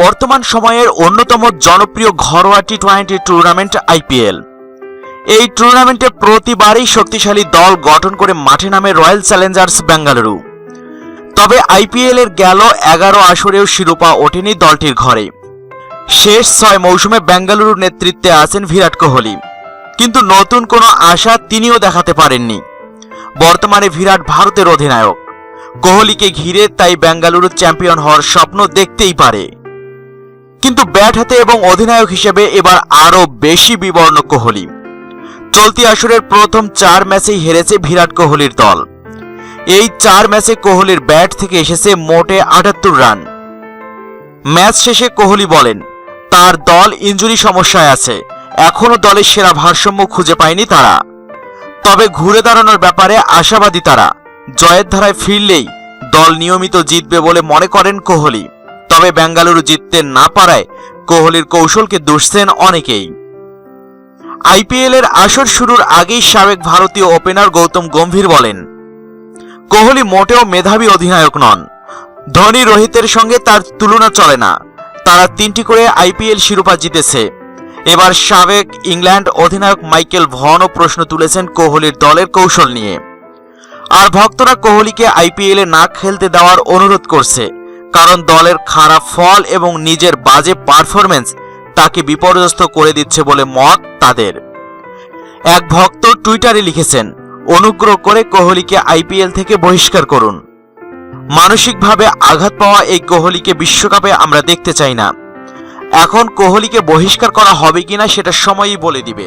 বর্তমান সময়ের অন্যতম জনপ্রিয় ঘরোয়া টি টোয়েন্টি টুর্নামেন্ট আইপিএল এই টুর্নামেন্টে প্রতিবারই শক্তিশালী দল গঠন করে মাঠে নামে রয়্যাল চ্যালেঞ্জার্স বেঙ্গালুরু তবে আইপিএল এর গেল এগারো আসরেও শিরোপা ওঠেনি দলটির ঘরে। শেষ ছয় মৌসুমে বেঙ্গালুরুর নেতৃত্বে আছেন বিরাট কোহলি। কিন্তু নতুন কোনো আশা তিনিও দেখাতে পারেননি। বর্তমানে বিরাট ভারতের অধিনায়ক। কোহলিকে ঘিরে তাই বেঙ্গালুরু চ্যাম্পিয়ন হওয়ার স্বপ্ন দেখতেই পারে। কিন্তু ব্যাট হাতে এবং অধিনায়ক হিসেবে এবার আরও বেশি বিবর্ণ কোহলি। চলতি আসরের প্রথম চার ম্যাচেই হেরেছে বিরাট কোহলির দল। এই চার ম্যাচে কোহলির ব্যাট থেকে এসেছে মোটে আটাত্তর রান। ম্যাচ শেষে কোহলি বলেন, তার দল ইঞ্জুরি সমস্যায় আছে। এখনও দলের সেরা ভারসাম্য খুঁজে পায়নি তারা। তবে ঘুরে দাঁড়ানোর ব্যাপারে আশাবাদী তারা। জয়ের ধারায় ফিরলেই দল নিয়মিত জিতবে বলে মনে করেন কোহলি। তবে বেঙ্গালুরু জিততে না পারায় কোহলির কৌশলকে দুষছেন অনেকেই। আইপিএল এর আসর শুরুর আগেই সাবেক ভারতীয় ওপেনার গৌতম গম্ভীর বলেন, কোহলি মোটেও মেধাবী অধিনায়ক নন। ধোনি, রোহিতের সঙ্গে তার তুলনা চলে না। তারা তিনটি করে আইপিএল শিরোপা জিতেছে। এবার সাবেক ইংল্যান্ড অধিনায়ক মাইকেল ভনও প্রশ্ন তুলেছেন কোহলির দলের কৌশল নিয়ে। আর ভক্তরা কোহলিকে আইপিএলে না খেলতে দেওয়ার অনুরোধ করছে। কারণ দলের খারাপ ফল এবং নিজের বাজে পারফরমেন্স তাকে বিপর্যস্ত করে দিচ্ছে বলে মত তাদের। এক ভক্ত টুইটারে লিখেছেন, অনুগ্রহ করে কোহলিকে আইপিএল থেকে বহিষ্কার করুন। মানসিকভাবে আঘাত পাওয়া এই কোহলিকে বিশ্বকাপে আমরা দেখতে চাই না। এখন কোহলিকে বহিষ্কার করা হবে কিনা সেটা সময়ই বলে দিবে।